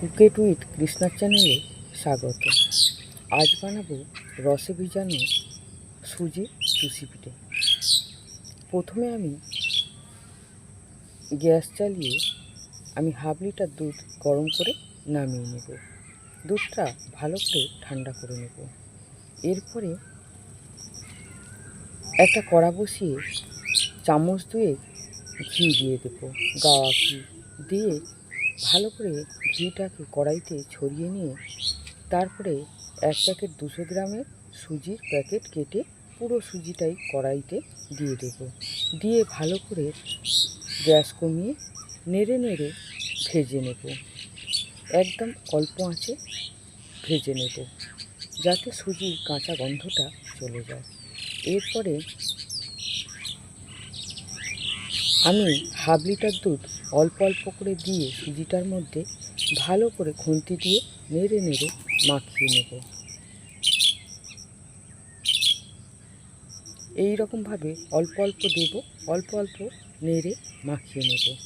Cook it with কৃষ্ণার চ্যানেলে স্বাগত। আজ বানাবো রসে ভিজানো সুজি চুষি পিঠে। প্রথমে আমি গ্যাস চালিয়ে আমি হাফ লিটার দুধ গরম করে নামিয়ে নেব। দুধটা ভালো করে ঠান্ডা করে নেব। এরপরে একটা কড়া বসিয়ে চামচ দুয়ে ঘি দিয়ে দেবো। গাওয়া ঘি দিয়ে ভালো করে ঘিটাকে কড়াইতে ছড়িয়ে নিয়ে তারপরে এক প্যাকেট দুশো গ্রামের সুজির প্যাকেট কেটে পুরো সুজিটাই কড়াইতে দিয়ে দেবো। দিয়ে ভালো করে গ্যাস কমিয়ে নেড়ে নেড়ে ভেজে নেব। একদম অল্প আঁচে ভেজে নেব যাতে সুজির কাঁচা গন্ধটা চলে যায়। এরপরে আমি হাফ লিটার দুধ অল্প অল্প করে দিয়ে সুজিটার মধ্যে ভালো করে খুন্তি দিয়ে নেড়ে নেড়ে মাখিয়ে নেব। এই রকমভাবে অল্প অল্প দেব, অল্প অল্প নেড়ে মাখিয়ে নেব।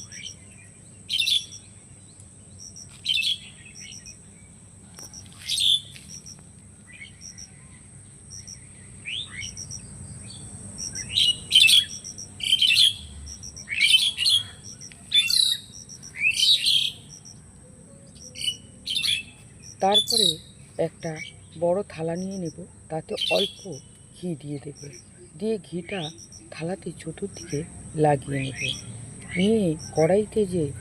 তারপরে একটা বড় থালা নিয়ে নেব, তাতে অল্প ঘি দিয়ে দেব। দিয়ে ঘিটা থালাতে চতুর্দিকে লাগিয়ে নেব। নিয়ে কড়াইতে যে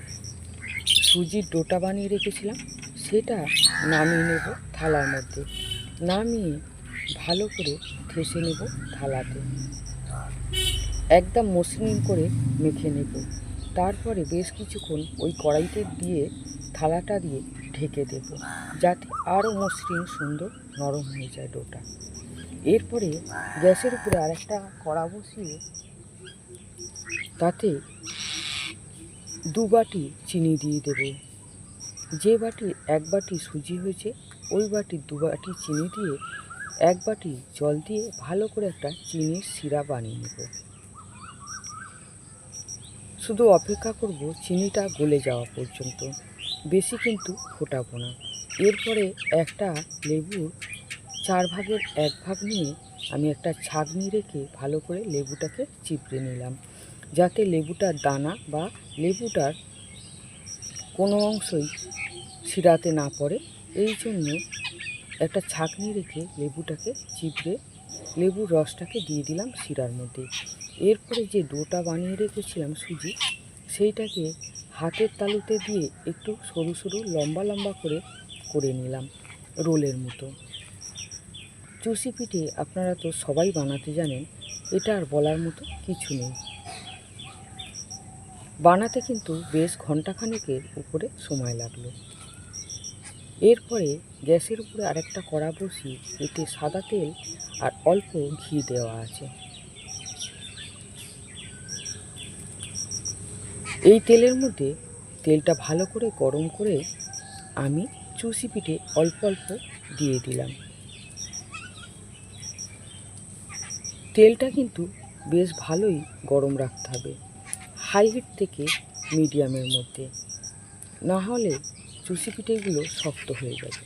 সুজির ডোটা বানিয়ে রেখেছিলাম, সেটা নামিয়ে নেব থালার মধ্যে। নামিয়ে ভালো করে ঠেসে নেব থালাতে। একদম মসৃণ করে মেখে নেব। তারপরে বেশ কিছুক্ষণ ওই কড়াইতে দিয়ে থালাটা দিয়ে ঢেকে দেব, যাতে আরও মসৃণ, সুন্দর, নরম হয়ে যায় ডোটা। এরপরে গ্যাসের উপরে আরেকটা কড়া বসিয়ে তাতে দু বাটি চিনি দিয়ে দেব। যে বাটি এক বাটি সুজি হয়েছে, ওই বাটি দু বাটি চিনি দিয়ে এক বাটি জল দিয়ে ভালো করে একটা চিনির সিরা বানিয়ে নেব। শুধু অপেক্ষা করব চিনিটা গলে যাওয়া পর্যন্ত। বেশি কিন্তু ফোটাবো না। এরপরে একটা লেবুর চার ভাগের এক ভাগ নিয়ে আমি একটা ছাগনি রেখে ভালো করে লেবুটাকে চিপড়ে নিলাম। যাতে লেবুটার দানা বা লেবুটার কোনো অংশই শিরাতে না পড়ে। এই জন্য একটা ছাকনি রেখে লেবুটাকে চিপড়ে লেবুর রসটাকে দিয়ে দিলাম শিরার মধ্যে। এরপরে যে ডোটা বানিয়ে রেখেছিলাম সুজি সেইটাকে হাতের তালুতে দিয়ে একটু সরু সরু লম্বা লম্বা করে করে নিলাম রোলের মতো। চুষি পিঠে আপনারা তো সবাই বানাতে জানেন, এটা আর বলার মতো কিছু নেই। বানাতে কিন্তু বেশ ঘন্টাখানেকের উপরে সময় লাগল। এরপরে গ্যাসের উপরে আরেকটা কড়া বসিয়ে এতে সাদা তেল আর অল্প ঘি দেওয়া আছে। এই তেলের মধ্যে তেলটা ভালো করে গরম করে আমি চুষি পিঠে অল্প অল্প দিয়ে দিলাম। তেলটা কিন্তু বেশ ভালোই গরম রাখতে হবে হাই হিট থেকে মিডিয়ামের মধ্যে। না হলে চুষি পিঠেগুলো শক্ত হয়ে যাবে।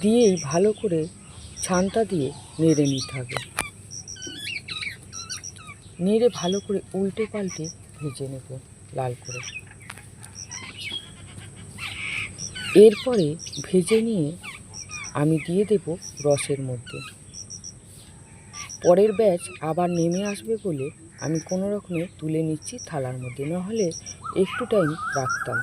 দিয়েই ভালো করে ছানটা দিয়ে নেড়ে নিতে হবে। নেড়ে ভালো করে উল্টে পাল্টে ভেজে নেব লাল করে। এরপরে ভেজে নিয়ে আমি দিয়ে দেব রসের মধ্যে। পরের ব্যাচ আবার নেমে আসবে বলে আমি কোনো রকমে তুলে নিচ্ছি থালার মধ্যে, নাহলে একটু টাইম রাখতাম।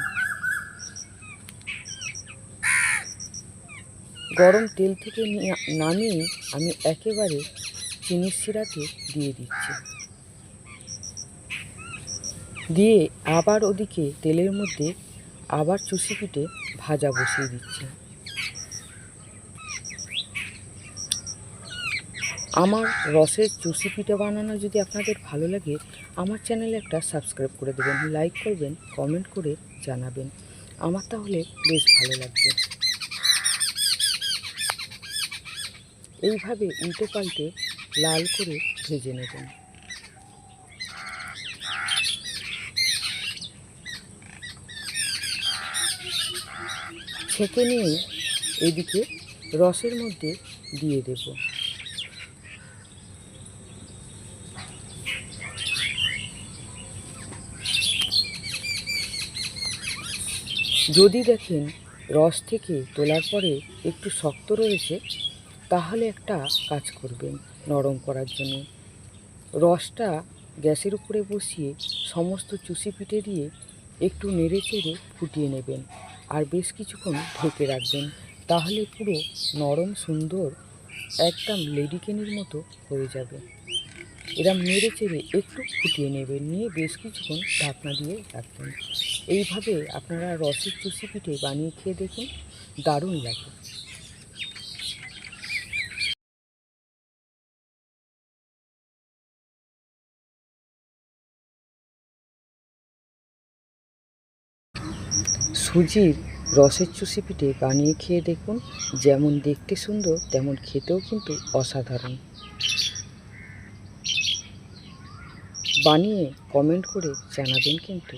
গরম তেল থেকে নিয়ে- নামিয়ে আমি একেবারে চিনির শিরাতে দিয়ে দিচ্ছি। দিয়ে আবার ওদিকে তেলের মধ্যে আবার চুষি পিঠে ভাজা বসিয়ে দিচ্ছি। আমার রসের চুষি পিঠে বানানো যদি আপনাদের ভালো লাগে, আমার চ্যানেলে একটা সাবস্ক্রাইব করে দেবেন, লাইক করবেন, কমেন্ট করে জানাবেন। আমার তাহলে বেশ ভালো লাগবে। এইভাবে উল্টে পাল্টে লাল করে ভেজে নেবেন। ছেঁকে নিয়ে এদিকে রসের মধ্যে দিয়ে দেব। যদি দেখেন রস থেকে তোলার পরে একটু শক্ত রয়েছে, তাহলে একটা কাজ করবেন নরম করার জন্য। রসটা গ্যাসের উপরে বসিয়ে সমস্ত চুষি পিঠে দিয়ে একটু নেড়ে চেড়ে ফুটিয়ে নেবেন। আর বেশ কিছুক্ষণ ঢেকে রাখবেন, তাহলে পুরো নরম সুন্দর একদম লেডিকেনির মতো হয়ে যাবে। এরম নেড়ে চেড়ে একটু ফুটিয়ে নেবেন, নিয়ে বেশ কিছুক্ষণ ঢাকনা দিয়ে রাখবেন। এইভাবে আপনারা রসের চুষি পিঠে বানিয়ে খেয়ে দেখুন, দারুণ লাগে। সুজির রসের চুষি পিঠে বানিয়ে খেয়ে দেখুন, যেমন দেখতে সুন্দর, তেমন খেতেও কিন্তু অসাধারণ। বানিয়ে কমেন্ট করে জানাবেন কিন্তু।